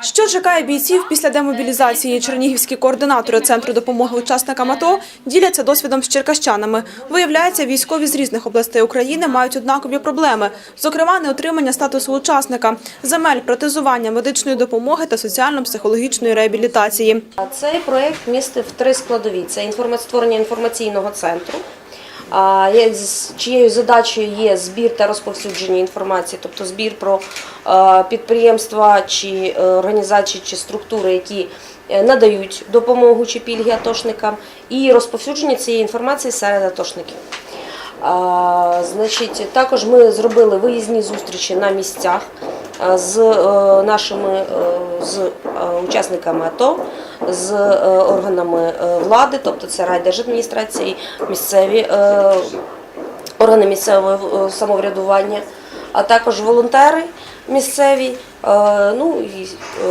Що чекає бійців після демобілізації? Чернігівські координатори центру допомоги учасникам АТО діляться досвідом з черкащанами. Виявляється, військові з різних областей України мають однакові проблеми, зокрема, неотримання статусу учасника, земель, протезування, медичної допомоги та соціально-психологічної реабілітації. Цей проєкт містив три складові: це створення інформаційного центру, чиєю задачею є збір та розповсюдження інформації, тобто збір про е, підприємства чи е, організації чи структури, які е, надають допомогу чи пільги атошникам, і розповсюдження цієї інформації серед атошників. А, значить, також ми зробили виїзні зустрічі на місцях з нашими з учасниками АТО, з е, органами е, влади, тобто це райдержадміністрації, місцеві е, органи місцевого самоврядування, а також волонтери місцеві. Ну,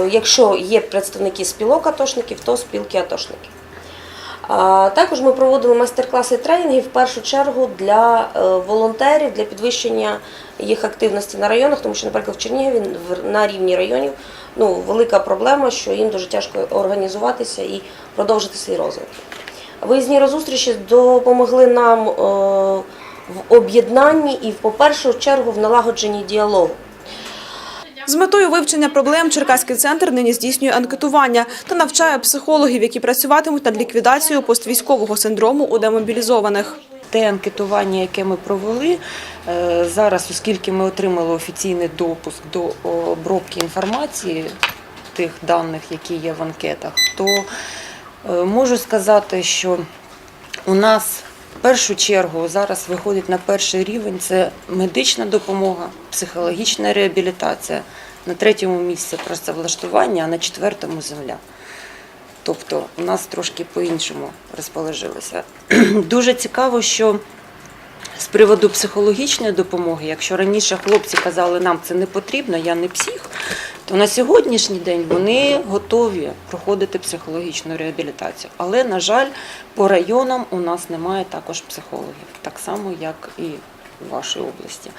якщо є представники спілок атошників, то спілки атошників. Також ми проводили майстер-класи і тренінги в першу чергу для е, волонтерів для підвищення їх активності на районах, тому що, наприклад, в Чернігові на рівні районів ну, велика проблема, що їм дуже тяжко організуватися і продовжити свій розвиток. Виїзні розустрічі допомогли нам е, в об'єднанні і, по першу чергу, в налагодженні діалогу. З метою вивчення проблем Черкаський центр нині здійснює анкетування та навчає психологів, які працюватимуть над ліквідацією поствійськового синдрому у демобілізованих. Те анкетування, яке ми провели е, зараз, оскільки ми отримали офіційний допуск до обробки інформації тих даних, які є в анкетах, то е, можу сказати, що у нас в першу чергу зараз виходить на перший рівень це медична допомога, психологічна реабілітація. На третьому місці працевлаштування, а на четвертому земля. Тобто у нас трошки по-іншому розположилося. Дуже цікаво, що з приводу психологічної допомоги, якщо раніше хлопці казали, нам це не потрібно, я не псих, то на сьогоднішній день вони готові проходити психологічну реабілітацію. Але, на жаль, по районам у нас немає також психологів, так само, як і в вашій області.